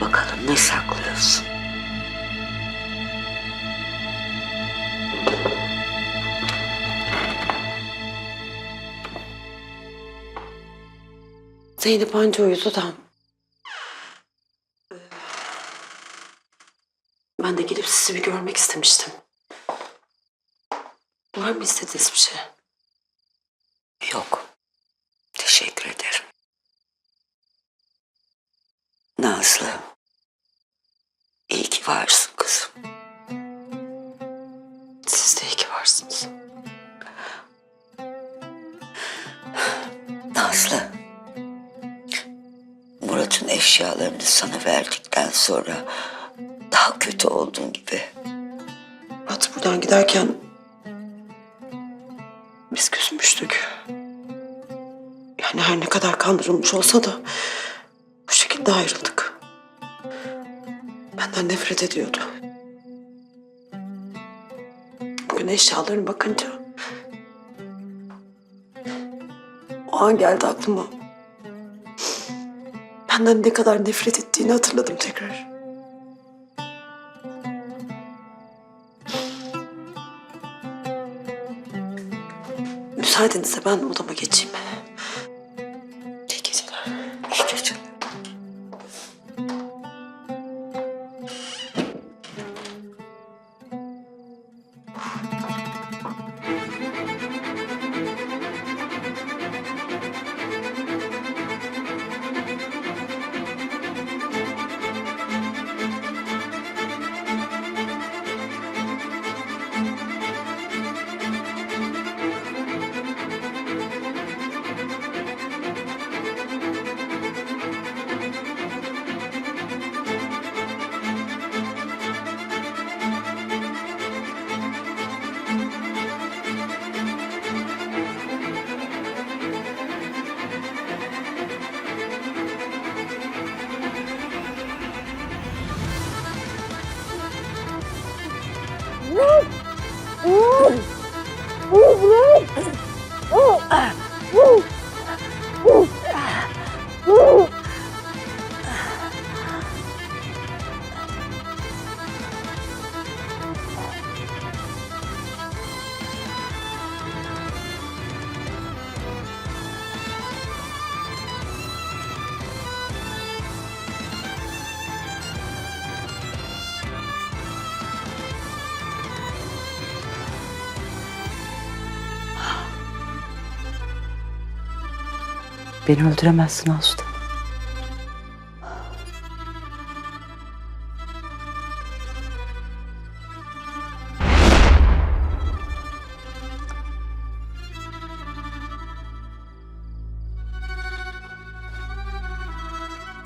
Bakalım ne saklıyorsun? Zeynep anca uyudu da. Ee, Ben de gelip sizi bir görmek istemiştim. Var mı istediğiniz bir şey? Yok. Nazlı. iyi ki varsın kızım. Siz de iyi ki varsınız. Nazlı. Murat'ın eşyalarını sana verdikten sonra daha kötü oldun gibi. Murat buradan giderken biz küsmüştük. Yani her ne kadar kandırılmış olsa da bu şekilde ayrıldık. Benden nefret ediyordu. Bugün eşyalarına bakınca o an geldi aklıma. Benden ne kadar nefret ettiğini hatırladım tekrar. Müsaadenizle ben odama geçeyim. Beni öldüremezsin Asude.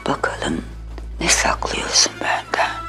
Bakalım ne saklıyorsun benden?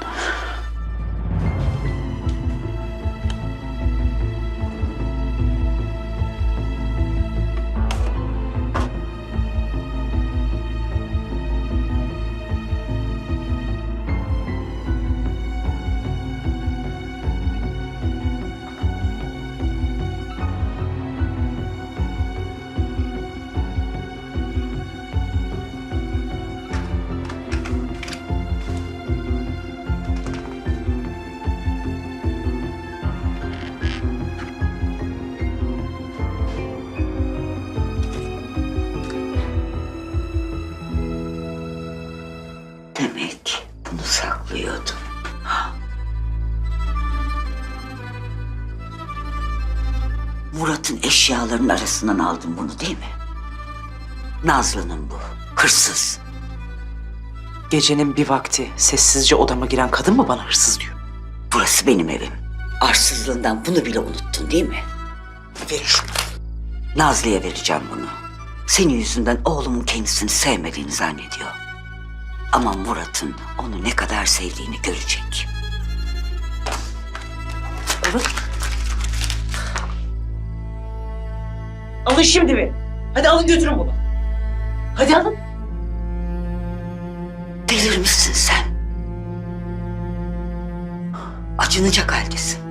Demek bunu saklıyordun. Murat'ın eşyalarının arasından aldın bunu değil mi? Nazlı'nın bu. Hırsız. Gecenin bir vakti sessizce odama giren kadın mı bana hırsız diyor? Burası benim evim. Arsızlığından bunu bile unuttun değil mi? Verin şunu. Nazlı'ya vereceğim bunu. Senin yüzünden oğlumun kendisini sevmediğini zannediyor. Ama Murat'ın onu ne kadar sevdiğini görecek. Alın. Alın şimdi bir. Hadi alın götürün bunu. Hadi alın. Delirmişsin sen. Acınacak haldesin.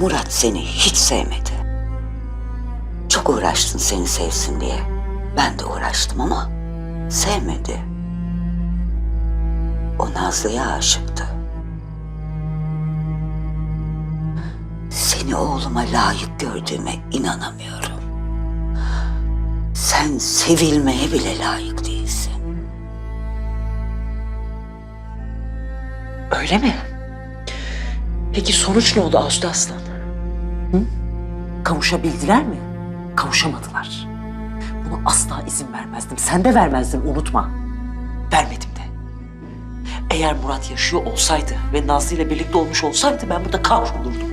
Murat seni hiç sevmedi. Çok uğraştın seni sevsin diye. Ben de uğraştım ama sevmedi. O Nazlı'ya aşıktı. Seni oğluma layık gördüğüme inanamıyorum. Sen sevilmeye bile layık değilsin. Öyle mi? Peki sonuç ne oldu Ağustos Aslan? Hı? Kavuşabildiler mi? Kavuşamadılar. Buna asla izin vermezdim. Sen de vermezdin unutma. Vermedim de. Eğer Murat yaşıyor olsaydı ve Nazlı ile birlikte olmuş olsaydı ben burada kahrolurdum.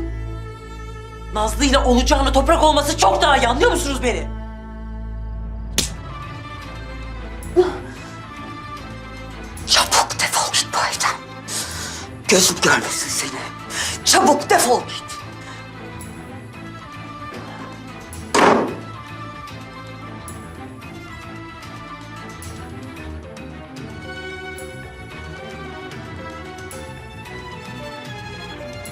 Nazlı ile olacağını toprak olması çok daha iyi anlıyor musunuz beni? Çabuk defol git bu evden. Gözüm görmesin seni. Çabuk defol git.